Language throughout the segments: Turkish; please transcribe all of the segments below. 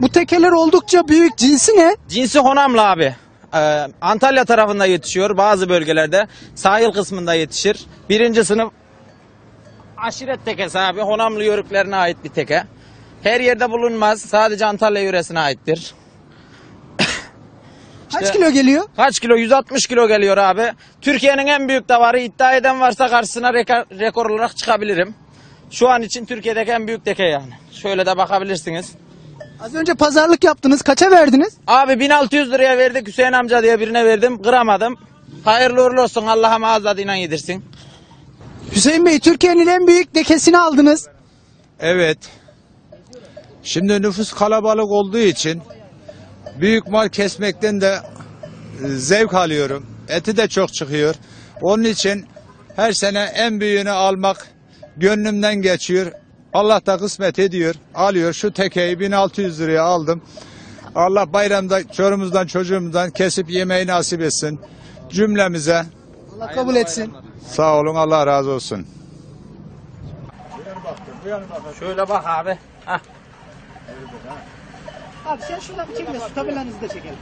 Bu tekeler oldukça büyük. Cinsi ne? Cinsi Honamlı abi. Ee, Antalya tarafında yetişiyor bazı bölgelerde. Sahil kısmında yetişir. Birinci sınıf aşiret tekesi abi. Honamlı yörüklerine ait bir teke. Her yerde bulunmaz. Sadece Antalya yöresine aittir. Kaç İşte- kilo geliyor? Kaç kilo? 160 kilo geliyor abi. Türkiye'nin en büyük davarı iddia eden varsa karşısına rekor, rekor olarak çıkabilirim. Şu an için Türkiye'deki en büyük teke yani. Şöyle de bakabilirsiniz. Az önce pazarlık yaptınız. Kaça verdiniz? Abi 1600 liraya verdik Hüseyin amca diye birine verdim. Kıramadım. Hayırlı uğurlu olsun. Allah'a mağazadıyla yedirsin. Hüseyin Bey Türkiye'nin en büyük dekesini aldınız. Evet. Şimdi nüfus kalabalık olduğu için büyük mal kesmekten de e, zevk alıyorum. Eti de çok çıkıyor. Onun için her sene en büyüğünü almak gönlümden geçiyor. Allah da kısmet ediyor. Alıyor. Şu tekeyi 1600 liraya aldım. Allah bayramda çorumuzdan çocuğumuzdan kesip yemeği nasip etsin. Cümlemize Allah kabul etsin. sağ olun Allah razı olsun. Şöyle bak abi. Hah. Abi sen şuradan bir çek de tabelanızı da çekelim.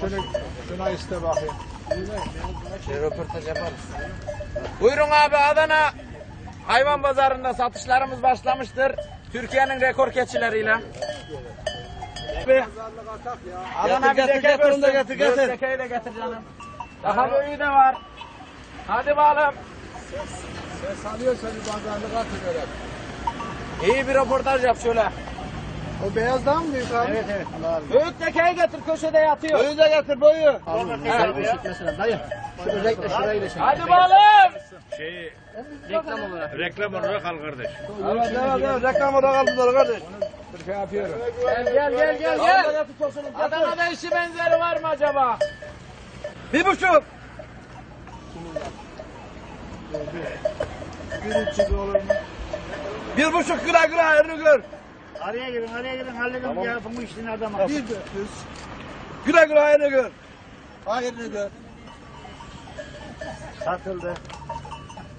Şunu, şuna iste bakayım. Şey, röportaj yaparız. Buyurun abi Adana hayvan pazarında satışlarımız başlamıştır. Türkiye'nin rekor keçileriyle. Abi, Adana bir teke görsün. Getir, getir. Tekeyi de getir canım. Daha büyüğü de var. Hadi bakalım. Sen sanıyorsan bir pazarlık atın İyi bir röportaj yap şöyle. O beyaz daha mı büyük abi? Evet evet. Büyük tekeyi getir köşede yatıyor. Boyu da getir boyu. Hadi bakalım. Reklam olarak al kardeş. Evet evet evet reklam olarak aldılar kardeş. Şey yapıyorum. Gel gel gel gel. gel. Adana'da işi benzeri var mı acaba? Bir buçuk. Bir buçuk güle güle hayırlı gör. Araya girin, araya girin, halledin ya bu işin adamı. Bir Güle güle hayırlı gör. Hayırlı gör. Satıldı.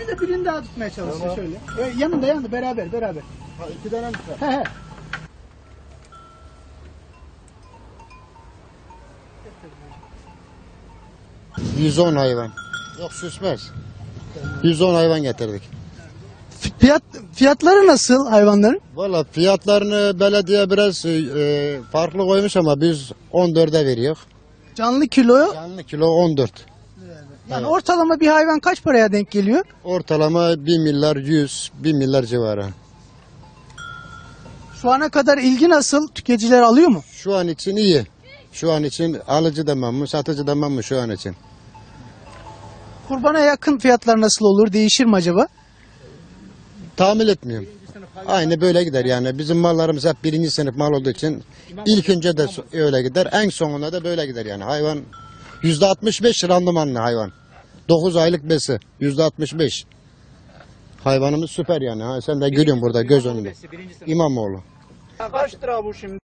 Bir de birini daha tutmaya çalışıyor şöyle. Ee, yanında yanında beraber beraber. Ha, iki tane mi var? He he. Hı. 110 hayvan. Yok süsmez. 110 hayvan getirdik. Fiyat fiyatları nasıl hayvanların? Valla fiyatlarını belediye biraz e, farklı koymuş ama biz 14'e veriyor. Canlı kilo Canlı kilo 14. yani ortalama bir hayvan kaç paraya denk geliyor? Ortalama 1 milyar 100, 1 milyar civarı. Şu ana kadar ilgi nasıl? Tüketiciler alıyor mu? Şu an için iyi. Şu an için alıcı da memnun, satıcı da memnun şu an için. Kurbana yakın fiyatlar nasıl olur? Değişir mi acaba? Tahmin etmiyorum. Aynı böyle gider yani. Bizim mallarımız hep birinci sınıf mal olduğu için ilk önce de so- öyle gider. En sonunda da böyle gider yani. Hayvan 65 randımanlı hayvan. 9 aylık besi yüzde 65. Hayvanımız süper yani. Ha, sen de görüyorsun burada göz önünde. İmamoğlu. Kaç lira bu şimdi?